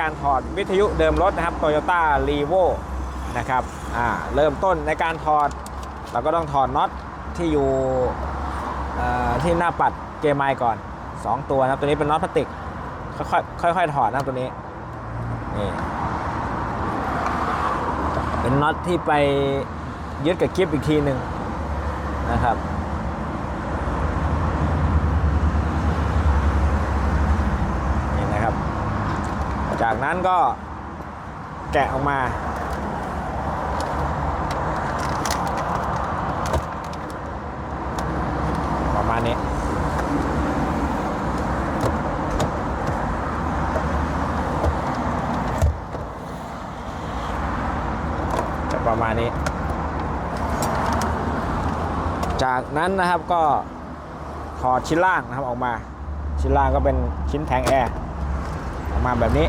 การถอดวิทยุเดิมรถนะครับ Toyota r e v o นะครับอ่าเริ่มต้นในการถอด เราก็ต้องถอดน็อตที่อยู่ที่หน้าปัดเกมไมก่อน 2 ตัวนะครับตัวนี้เป็นน็อตพลาสติกค่อยๆค่อยๆถอดนะตัวนี้นี่เป็นน็อตที่ไปยึดกับกิฟอีกทีหนึ่งนะครับ นี่นะครับ จากนั้นก็แกะออกมา ประมาณนี้จะประมาณนี้ จากนั้นนะครับก็ถอดชิ้นล่างนะครับออกมา ชิ้นล่างก็เป็นชิ้นแทงแอร์ออกมาแบบนี้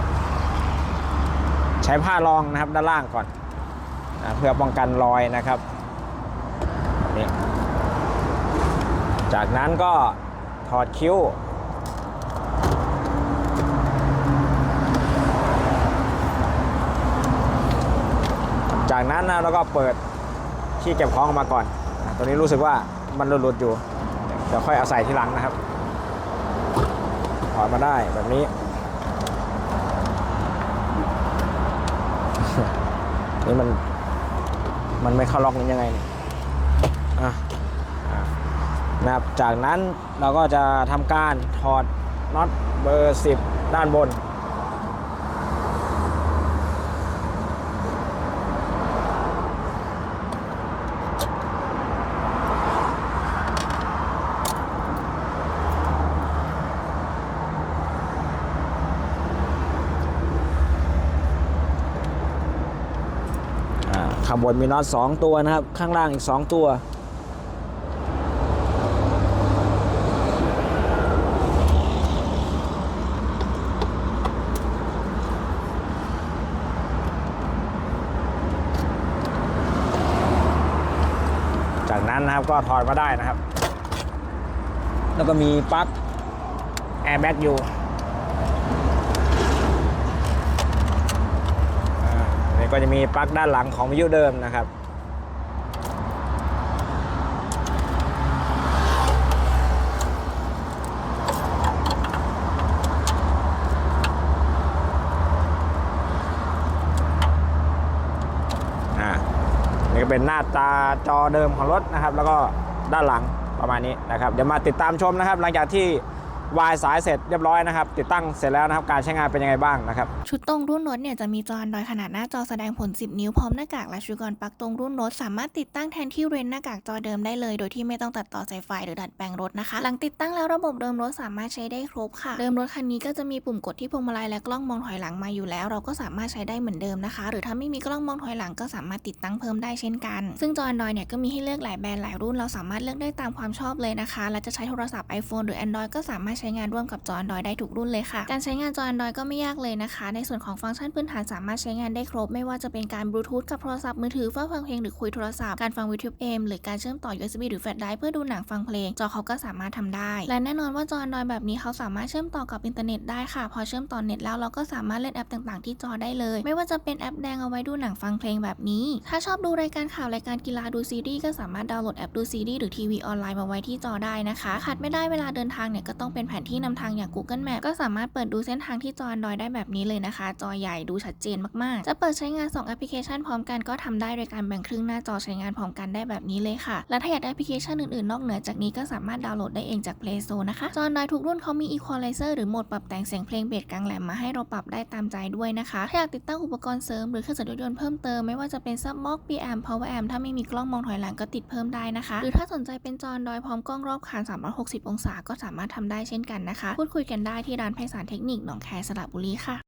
ใช้ผ้ารองนะครับด้านล่างก่อนนะเพื่อป้องกันรอยนะครับนี้จากนั้นก็ถอดคิ้ว จากนั้นนะเราก็เปิดที่เก็บของออกมาก่อน ตัวนี้รู้สึกว่ามันหลุดๆอยู่ เดี๋ยวค่อยเอาใส่ทีหลังนะครับถอดมาได้แบบนี้ นี่มัน มันไม่เข้าล็อกนี้ยังไงเนี่ยอะอะนะครับ จากนั้นเราก็จะทำการถอดน็อตเบอร์ 10 ด้านบน ข้างบนมีน็อต2ตัวนะครับ ข้างล่างอีก2ตัว จากนั้นนะครับก็ถอดมาได้นะครับ แล้วก็มีปลั๊กแอร์แบ็กอยู่ อ่าอันนี่ ก็จะมีปลั๊กด้านหลังของวิทยุเดิมนะครับอ่านี่ก็เป็นหน้าตาจอเดิมของรถนะครับ แล้วก็ด้านหลังประมาณนี้นะครับ เดี๋ยวมาติดตามชมนะครับ หลังจากที่ วายสายเสร็จเรียบร้อยนะครับ ติดตั้งเสร็จแล้วนะครับ การใช้งานเป็นยังไงบ้างนะครับ ชุดตรงรุ่นรถเนี่ยจะมีจอ Android ขนาดหน้าจอแสดงผล 10 นิ้วพร้อมหน้ากากและชุดกรปลั๊กตรงรุ่นรถสามารถติดตั้งแทนที่เรนหน้ากากจอเดิมได้เลย โดยที่ไม่ต้องตัดต่อสายไฟหรือดัดแปลงรถนะคะ หลังติดตั้งแล้วระบบเดิมรถสามารถใช้ได้ครบค่ะ เดิมรถคันนี้ก็จะมีปุ่มกดที่พวงมาลัยและกล้องมองถอยหลังมาอยู่แล้ว เราก็สามารถใช้ได้เหมือนเดิมนะคะ หรือถ้าไม่มีกล้องมองถอยหลังก็สามารถติดตั้งเพิ่มได้เช่นกัน ซึ่งจอ Android เนี่ยก็มีให้เลือกหลายแบรนด์หลายรุ่น เราสามารถเลือกได้ตามความชอบเลยนะคะ และจะใช้โทรศัพท์ iPhone หรือ Android ก็สามารถใช้งานร่วมกับจอ Android ได้ทุกรุ่นเลยค่ะ การใช้งานจอ Android ก็ไม่ยากเลยนะคะ ในส่วนของฟังก์ชันพื้นฐานสามารถใช้งานได้ครบ ไม่ว่าจะเป็นการบลูทูธกับโทรศัพท์มือถือเพื่อฟังเพลงหรือคุยโทรศัพท์ การฟังวิทยุ AM หรือการเชื่อมต่อ USB หรือแฟลชไดรฟ์เพื่อดูหนังฟังเพลง จอเขาก็สามารถทำได้ และแน่นอนว่าจอ Android แบบนี้เขาสามารถเชื่อมต่อกับอินเทอร์เน็ตได้ค่ะ พอเชื่อมต่อเน็ตแล้วเราก็สามารถเล่นแอปต่างๆ ที่จอได้เลย ไม่ว่าจะเป็นแอปแดงเอาไว้ดูหนังฟังเพลงแบบนี้ ถ้าชอบดูรายการข่าวรายการกีฬาดูซีรีส์ก็สามารถดาวน์โหลดแอปดูซีรีส์หรือทีวีออนไลน์มาไว้ที่จอได้นะคะขาดไม่ได้เวลาเดินทางเนี่ยก็ต้องเป็นแผนที่นำทางอย่าง Google Map ก็สามารถเปิดดูเส้นทางที่จอ Android ได้แบบนี้เลยนะคะ จอใหญ่ดูชัดเจนมากๆ จะเปิดใช้งาน 2 แอปพลิเคชันพร้อมกันก็ทำได้โดยการแบ่งครึ่งหน้าจอใช้งานพร้อมกันได้แบบนี้เลยค่ะ และถ้าอยากได้แอปพลิเคชันอื่นๆ นอกเหนือจากนี้ก็สามารถดาวน์โหลดได้เองจาก Play Store นะคะจอ Android ทุกรุ่นเขามี Equalizer หรือโหมดปรับแต่งเสียงเพลงเบสกลางแหลมมาให้เราปรับได้ตามใจด้วยนะคะถ้าอยากติดตั้งอุปกรณ์เสริมหรือเครื่องสียงรถยนต์เพิ่มเติมไม่ว่าจะเป็น Sub Mock Preamp Power Amp ถ้าไม่มีกล้องมองถอยหลังก็ติดเพิ่มได้นะคะ หรือถ้าสนใจเป็นจอ Android พร้อมกล้องรอบคัน360 องศาก็สามารถทำได้เช่นกันนะคะ พูดคุยกันได้ที่ร้านไพศาลเทคนิคหนองแคสระบุรีค่ะ